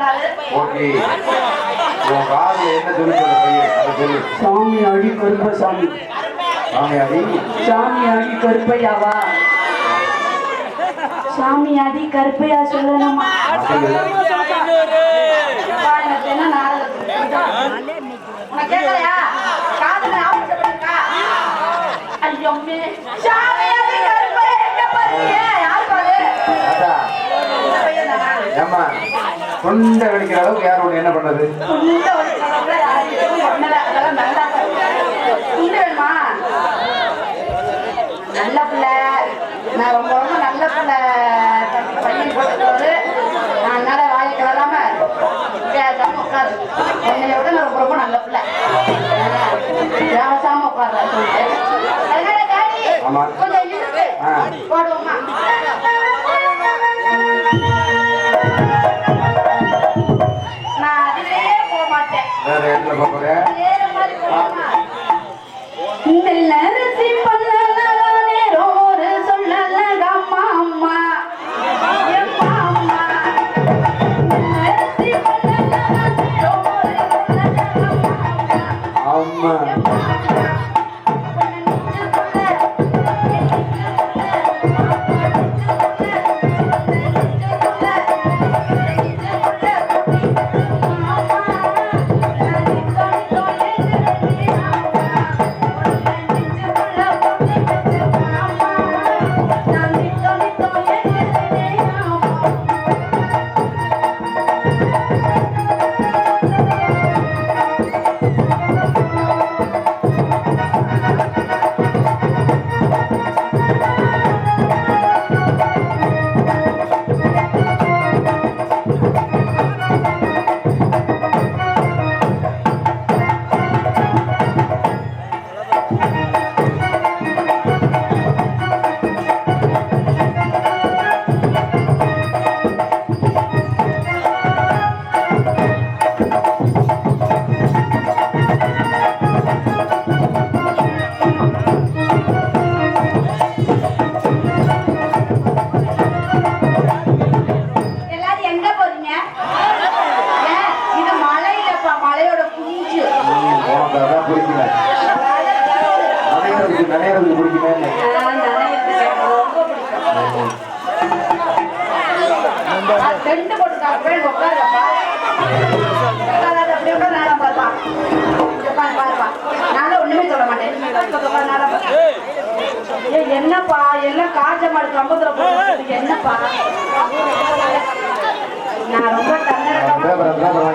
Okay. உன் காதுல என்ன சொல்லி சொல்ல பையன்? அதை சொல்லு. சாமி அடி கருப்பசாமி சாமியாடி? சாமி அடி கருப்பையாவா? சாமி அடி கருப்பையா சொல்லணுமா? உனக்கு கேட்கலையா காதுல ஆபத்து இருக்கா ஐயோ அம்மே. சாமி அடி கருப்பையா எங்க பாருங்க தொண்டை வெடிக்கிற அளவுக்கு யார் உன்னை என்ன. அதெல்லாம் நல்லா பிள்ளை. நான் ரொம்ப ரொம்ப நல்ல பிள்ளை. பையன் போட்டுக்கிறது நான் அதனால வாயை கிளறாம உட்காரு. என்னை விட நான் ரொம்ப ரொம்ப நல்ல பிள்ளை. சொல்லிட்டு அதனால டாடி ஆமா. கொஞ்சம் இருக்கு. போடுவோமா உனக்கு அதான் பிடிக்கல நனைகிறதுக்கு நனைகிறதுக்கு பிடிக்குமே உட்காருப்பா. அப்படியே உட்காரு, பாருப்பா. பாருப்பா. ஒண்ணுமே சொல்ல மாட்டேன். ஏய், என்னப்பா எல்லாம் காஞ்ச மாடு கம்பத்துல போட்டு என்னப்பா நான் ரொம்ப தன்னடக்கமா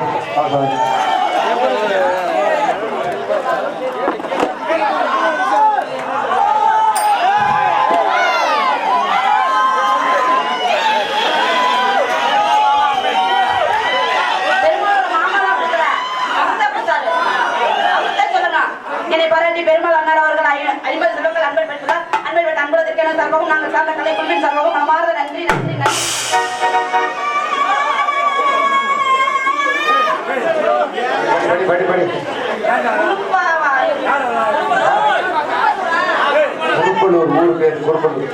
சார்பாகவும் நாங்கள் சார்ந்த கலை குழுவின் சார்பாகவும் மனமார்ந்த நன்றி நன்றி நன்றி. மூணு பேர் குறுப்பள்ளூர்